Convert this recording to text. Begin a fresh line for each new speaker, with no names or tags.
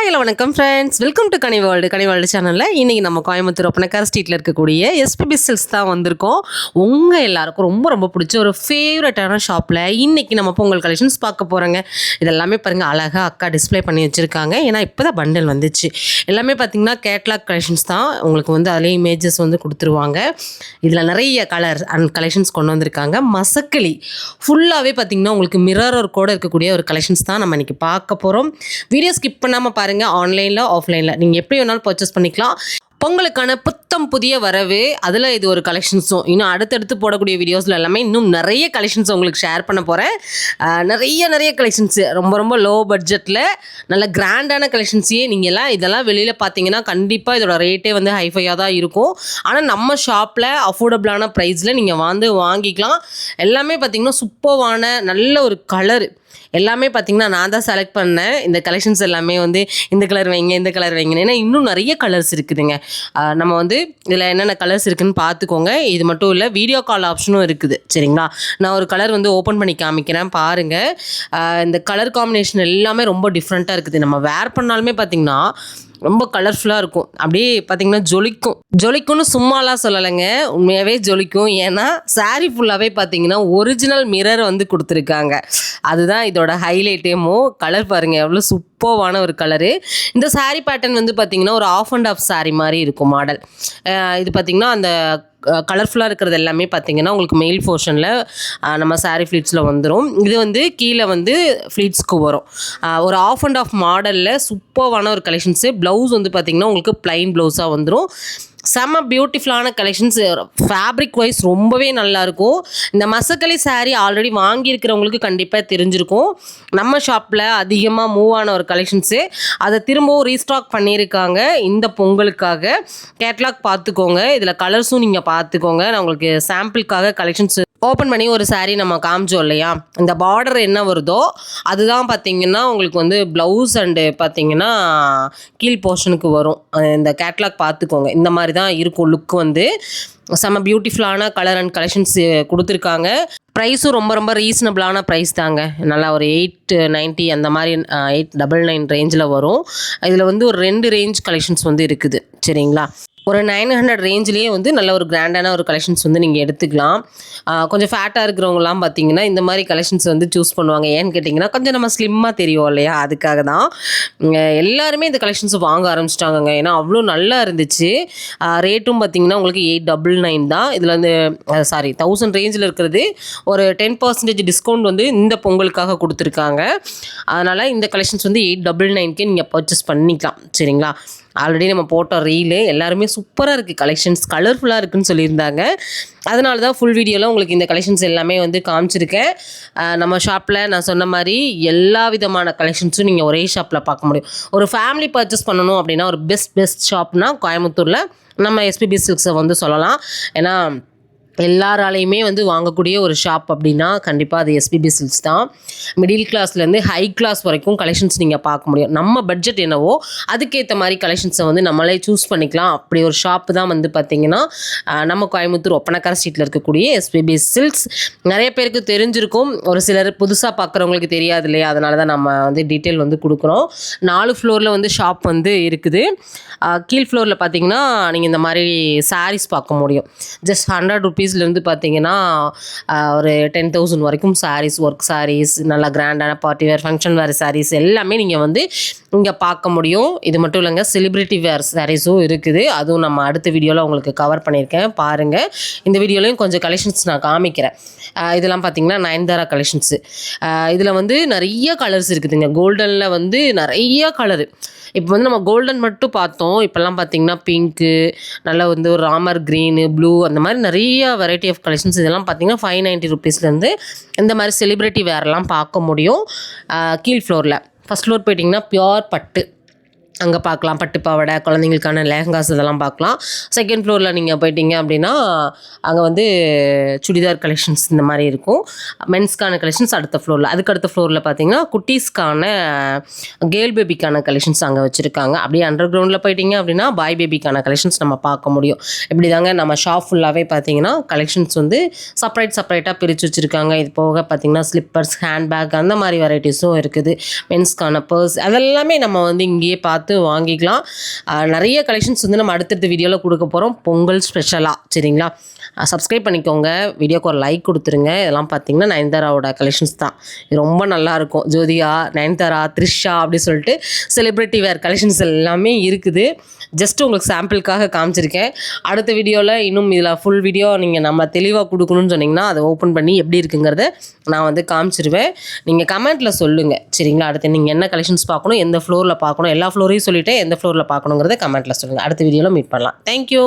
Hi hello வணக்கம் friends welcome to Kani world Kani world சேனலில் இன்றைக்கி நம்ம கோயம்புத்தூர் ஒப்பனக்கார் ஸ்ட்ரீட்டில் இருக்கக்கூடிய எஸ்பிபி சில்ஸ் தான் வந்திருக்கோம். உங்கள் எல்லாருக்கும் ரொம்ப ரொம்ப பிடிச்ச ஒரு ஃபேவரட்டான ஷாப்பில் இன்றைக்கி நம்ம பொங்கல் கலெக்ஷன்ஸ் பார்க்க போகிறோங்க இதெல்லாமே பாருங்கள் அழகாக அக்கா டிஸ்ப்ளே பண்ணி வச்சுருக்காங்க. ஏன்னா இப்போ தான் பண்டில் வந்துச்சு. எல்லாமே பார்த்தீங்கன்னா கேட்லாக் கலெக்ஷன்ஸ் தான். உங்களுக்கு வந்து அதிலே இமேஜஸ் வந்து கொடுத்துருவாங்க. இதில் நிறைய கலர் அண்ட் கலெக்ஷன்ஸ் கொண்டு வந்திருக்காங்க. மசக்களி. ஃபுல்லாகவே பார்த்தீங்கன்னா உங்களுக்கு மிரர் கூட இருக்கக்கூடிய ஒரு கலெக்ஷன்ஸ் தான் நம்ம இன்றைக்கி பார்க்க போகிறோம் வீடியோ ஸ்கிப் பண்ணாமல் பாருங்கள் ஆன்லைனில் ஆஃப்லைனில் நீங்கள் எப்படி வேணாலும் பர்ச்சேஸ் பண்ணிக்கலாம். பொங்கலுக்கான புத்தம் புதிய வரவு அதில் இது ஒரு கலெக்ஷன்ஸும் இன்னும் அடுத்தடுத்து போடக்கூடிய வீடியோஸில் எல்லாமே இன்னும் நிறைய கலெக்ஷன்ஸ் உங்களுக்கு ஷேர் பண்ண போகிறேன் நிறைய நிறைய கலெக்ஷன்ஸு ரொம்ப ரொம்ப லோ பட்ஜெட்டில் நல்ல கிராண்டான கலெக்ஷன்ஸையே நீங்கள் எல்லாம் இதெல்லாம் வெளியில் பார்த்தீங்கன்னா கண்டிப்பாக இதோட ரேட்டே வந்து ஹைஃபையாக தான் இருக்கும். ஆனால் நம்ம ஷாப்பில் அஃபோர்டபுளான ப்ரைஸில் நீங்கள் வந்து வாங்கிக்கலாம். எல்லாமே பார்த்தீங்கன்னா சூப்பர்வான நல்ல ஒரு கலர் எல்லாமே பார்த்தீங்கன்னா நான் தான் செலக்ட் பண்ணேன். இந்த கலெக்ஷன்ஸ் எல்லாமே வந்து இந்த கலர் வைங்க இந்த கலர் வைங்க ஏன்னா இன்னும் நிறைய கலர்ஸ் இருக்குதுங்க. நம்ம வந்து இதில் என்னென்ன கலர்ஸ் இருக்குன்னு பார்த்துக்கோங்க இது மட்டும் இல்லை வீடியோ கால் ஆப்ஷனும் இருக்குது. சரிங்களா? நான் ஒரு கலர் வந்து ஓப்பன் பண்ணி காமிக்கிறேன் பாருங்கள் இந்த கலர் காம்பினேஷன் எல்லாமே ரொம்ப டிஃப்ரெண்ட்டாக இருக்குது. நம்ம வேர் பண்ணாலுமே பார்த்தீங்கன்னா ரொம்ப கலர்ஃபுல்லாக இருக்கும். அப்படியே பார்த்தீங்கன்னா ஜொலிக்கும். ஜொலிக்கும்னு சும்மாலாம் சொல்லலைங்க. உண்மையாகவே ஜொலிக்கும். ஏன்னா சாரீ ஃபுல்லாகவே பார்த்தீங்கன்னா ஒரிஜினல் மிரர் வந்து கொடுத்துருக்காங்க. அதுதான் இதோட ஹைலைட்டேமோ கலர் பாருங்கள் எவ்வளோ சூப்பர்வான ஒரு கலரு இந்த சாரீ பேட்டர்ன் வந்து பார்த்தீங்கன்னா ஒரு ஆஃப் அண்ட் ஆஃப் சாரீ மாதிரி இருக்கும் மாடல் இது பார்த்தீங்கன்னா அந்த கலர்ஃபுல்லாக இருக்கிறது எல்லாமே பார்த்தீங்கன்னா உங்களுக்கு மெயில் போர்ஷனில் நம்ம சாரீ ஃப்ளீட்ஸில் வந்துடும் இது வந்து கீழே வந்து ஃப்ளீட்ஸ்க்கு வரும். ஒரு ஆஃப் அண்ட் ஆஃப் மாடலில் சூப்பர்வான ஒரு கலெக்ஷன்ஸு ப்ளவுஸ் வந்து பார்த்திங்கன்னா உங்களுக்கு ப்ளைன் ப்ளவுஸாக வந்துடும் செம்ம பியூட்டிஃபுல்லான கலெக்ஷன்ஸ் ஃபேப்ரிக் வைஸ் ரொம்பவே நல்லாயிருக்கும் இந்த மசக்கலி சாரீ ஆல்ரெடி வாங்கியிருக்கிறவங்களுக்கு கண்டிப்பாக தெரிஞ்சிருக்கும். நம்ம ஷாப்பில் அதிகமாக மூவ் ஆன ஒரு கலெக்ஷன்ஸு அதை திரும்பவும் ரீஸ்டாக் பண்ணியிருக்காங்க. இந்த பொங்கலுக்காக. கேட்லாக் பார்த்துக்கோங்க. இதில் கலர்ஸும் நீங்கள் பார்த்துக்கோங்க. நான் உங்களுக்கு சாம்பிளுக்காக கலெக்ஷன்ஸ் ஓப்பன் பண்ணி ஒரு சாரீ நம்ம காமிச்சோம் இல்லையா? இந்த பார்டர் என்ன வருதோ அதுதான் பார்த்தீங்கன்னா உங்களுக்கு வந்து ப்ளவுஸ் அண்டு பார்த்தீங்கன்னா கீழ் போர்ஷனுக்கு வரும். இந்த கேட்லாக் பார்த்துக்கோங்க. இந்த மாதிரி தான் இருக்கும் லுக் வந்து. செம்ம பியூட்டிஃபுல்லான கலர் அண்ட் கலெக்ஷன்ஸ் கொடுத்துருக்காங்க. ப்ரைஸும் ரொம்ப ரொம்ப ரீசனபிளான ப்ரைஸ் தாங்க. நல்லா ஒரு எயிட் நைன்ட்டி அந்த மாதிரி எயிட் டபுள் நைன் ரேஞ்சில் வரும். இதில் வந்து ஒரு ரெண்டு ரேஞ்ச் கலெக்ஷன்ஸ் வந்து இருக்குது. சரிங்களா? ஒரு நைன் ஹண்ட்ரட் ரேஞ்சிலேயே வந்து நல்ல ஒரு கிராண்டான ஒரு கலெக்ஷன்ஸ் வந்து நீங்கள் எடுத்துக்கலாம். கொஞ்சம் ஃபேட்டாக இருக்கிறவங்கலாம் பார்த்தீங்கன்னா இந்த மாதிரி கலெக்ஷன்ஸ் வந்து சூஸ் பண்ணுவாங்க. ஏன்னு கேட்டிங்கன்னா கொஞ்சம் நம்ம ஸ்லிம்மாக தெரியும் இல்லையா? அதுக்காக தான். எல்லாருமே இந்த கலெக்ஷன்ஸ் வாங்க ஆரம்பிச்சிட்டாங்கங்க. ஏன்னா அவ்வளோ நல்லா இருந்துச்சு. ரேட்டும் பார்த்தீங்கன்னா உங்களுக்கு எயிட் டபுள் நைன் தான். இதில் வந்து சாரி தௌசண்ட் ரேஞ்சில் இருக்கிறது ஒரு டென் பர்சன்டேஜ் டிஸ்கவுண்ட் வந்து இந்த பொங்கலுக்காக கொடுத்துருக்காங்க. அதனால் இந்த கலெக்ஷன்ஸ் வந்து எயிட் டபுள் நைன்க்கே நீங்கள் பர்ச்சேஸ் பண்ணிக்கலாம். சரிங்களா? ஆல்ரெடி நம்ம போட்ட ரீலு எல்லாருமே சூப்பராக இருக்குது கலெக்ஷன்ஸ் கலர்ஃபுல்லாக இருக்குன்னு சொல்லியிருந்தாங்க. அதனால தான் ஃபுல் வீடியோவில் உங்களுக்கு இந்த கலெக்ஷன்ஸ் எல்லாமே வந்து காமிச்சிருக்கேன். நம்ம ஷாப்பில் நான் சொன்ன மாதிரி எல்லா விதமான கலெக்ஷன்ஸும் நீங்கள் ஒரே ஷாப்பில் பார்க்க முடியும். ஒரு ஃபேமிலி பர்ச்சேஸ் பண்ணணும் அப்படின்னா ஒரு பெஸ்ட் பெஸ்ட் ஷாப்னா கோயம்புத்தூரில் நம்ம எஸ்பிபி சில்க்ஸை வந்து சொல்லலாம். ஏன்னா எல்லாராலையுமே வந்து வாங்கக்கூடிய ஒரு ஷாப் அப்படின்னா கண்டிப்பாக அது எஸ்பிபி சில்க்ஸ் தான். மிடில் கிளாஸ்லேருந்து ஹை கிளாஸ் வரைக்கும் கலெக்ஷன்ஸ் நீங்கள் பார்க்க முடியும். நம்ம பட்ஜெட் என்னவோ அதுக்கேற்ற மாதிரி கலெக்ஷன்ஸை வந்து நம்மளே சூஸ் பண்ணிக்கலாம். அப்படி ஒரு ஷாப் தான் வந்து பார்த்திங்கன்னா நம்ம கோயம்புத்தூர் ஒப்பனக்கார ஸ்ட்ரீட்டில் இருக்கக்கூடிய எஸ்பிபி சில்க்ஸ் நிறைய பேருக்கு தெரிஞ்சிருக்கும். ஒரு சிலர் புதுசாக பார்க்குறவங்களுக்கு தெரியாது இல்லையா? அதனால தான் நம்ம வந்து டீட்டெயில் வந்து கொடுக்குறோம். நாலு ஃப்ளோரில் வந்து ஷாப் வந்து இருக்குது. கீழ் ஃப்ளோரில் பார்த்தீங்கன்னா நீங்கள் இந்த மாதிரி சாரீஸ் பார்க்க முடியும். ஜஸ்ட் ஹண்ட்ரட் ருபீஸ்லேருந்து பார்த்தீங்கன்னா ஒரு டென் தௌசண்ட் வரைக்கும் சாரீஸ் ஒர்க் சாரீஸ் நல்லா கிராண்டான party wear function wear sarees எல்லாமே நீங்கள் வந்து இங்கே பார்க்க முடியும். இது மட்டும் இல்லைங்க செலிப்ரிட்டி வேர் சாரீஸும் இருக்குது. அதுவும் நம்ம அடுத்த வீடியோவில் உங்களுக்கு கவர் பண்ணியிருக்கேன். பாருங்கள் இந்த வீடியோலையும் கொஞ்சம் கலெக்ஷன்ஸ் நான் காமிக்கிறேன். இதெல்லாம் பார்த்தீங்கன்னா நயன்தாரா கலெக்ஷன்ஸு இதில் வந்து நிறைய கலர்ஸ் இருக்குதுங்க. கோல்டனில் வந்து நிறைய கலரு இப்போ வந்து நம்ம கோல்டன் மட்டும் பார்த்தோம். இப்போல்லாம் பார்த்தீங்கன்னா பிங்க்கு நல்லா வந்து ஒரு ராமர் க்ரீனு ப்ளூ அந்த மாதிரி நிறைய வெரைட்டி ஆஃப் கலெக்ஷன்ஸ் இதெல்லாம் பார்த்தீங்கன்னா ஃபைவ் நைன்ட்டி ருபீஸ்லேருந்து இந்த மாதிரி செலிப்ரிட்டி வேர்லாம் பார்க்க முடியும். கீழ் ஃப்ளோரில் ஃபஸ்ட் ஃப்ளோர் போயிட்டிங்கன்னா பியோர் பட்டு. அங்கே பார்க்கலாம் பட்டு பாவாடை குழந்தைங்களுக்கான லெஹங்காஸ் இதெல்லாம் பார்க்கலாம் செகண்ட் ஃப்ளோரில் நீங்கள் போயிட்டீங்க அப்படின்னா அங்கே வந்து சுடிதார் கலெக்ஷன்ஸ் இந்த மாதிரி இருக்கும். மென்ஸ்க்கான கலெக்ஷன்ஸ் அடுத்த ஃப்ளோரில் அதுக்கு அடுத்த ஃப்ளோரில் பார்த்தீங்கன்னா குட்டீஸ்க்கான கேர்ள் பேபிக்கான கலெக்ஷன்ஸ் அங்கே வச்சுருக்காங்க. அப்படியே அண்டர் கிரவுண்டில் போயிட்டீங்க அப்படின்னா பாய் பேபிக்கான கலெக்ஷன்ஸ் நம்ம பார்க்க முடியும். இப்படி தாங்க நம்ம ஷாப் ஃபுல்லாகவே பார்த்தீங்கன்னா கலெக்ஷன்ஸ் வந்து செப்பரேட் செப்பரேட்டாக பிரித்து வச்சுருக்காங்க. இது போக பார்த்தீங்கன்னா ஸ்லிப்பர்ஸ் ஹேண்ட்பேக் அந்த மாதிரி வெரைட்டிஸும் இருக்குது. மென்ஸ்க்கான பர்ஸ் அதெல்லாமே நம்ம வந்து இங்கேயே பார்த்து வாங்கிக்கலாம். நிறைய கலெக்ஷன்ஸ் வந்து நம்ம அடுத்தடுத்த வீடியோவில் கொடுக்க போகிறோம் பொங்கல் ஸ்பெஷலாக சரிங்களா? சப்ஸ்கிரைப் பண்ணிக்கோங்க. வீடியோக்கு ஒரு லைக் கொடுத்துருங்க. இதெல்லாம் பார்த்தீங்கன்னா நயன்தாராவோட கலெக்ஷன்ஸ் தான். இது ரொம்ப நல்லா இருக்கும். ஜோதிகா நயன்தாரா த்ரிஷா அப்படி சொல்லிட்டு செலிப்ரிட்டி வேர் கலெக்ஷன்ஸ் எல்லாமே இருக்குது. ஜஸ்ட் உங்களுக்கு சாம்பிளுக்காக காமிச்சிருக்கேன். அடுத்த வீடியோவில் இன்னும் இதில் ஃபுல் வீடியோ நீங்கள் நம்ம தெளிவாக கொடுக்கணும்னு சொன்னீங்கன்னா அதை ஓப்பன் பண்ணி எப்படி இருக்குங்கிறத நான் வந்து காமிச்சிருவேன். நீங்கள் கமெண்ட்டில் சொல்லுங்கள் சரிங்களா? அடுத்து நீங்கள் என்ன கலெக்ஷன்ஸ் பார்க்கணும் எந்த ஃப்ளோரில் பார்க்கணும் எல்லா ஃப்ளோரையும் சொல்லிவிட்டு எந்த ஃப்ளோரில் பார்க்கணுங்கிறத கமெண்ட்டில் சொல்லுங்கள் அடுத்த வீடியோவில் மீட் பண்ணலாம். தேங்க்யூ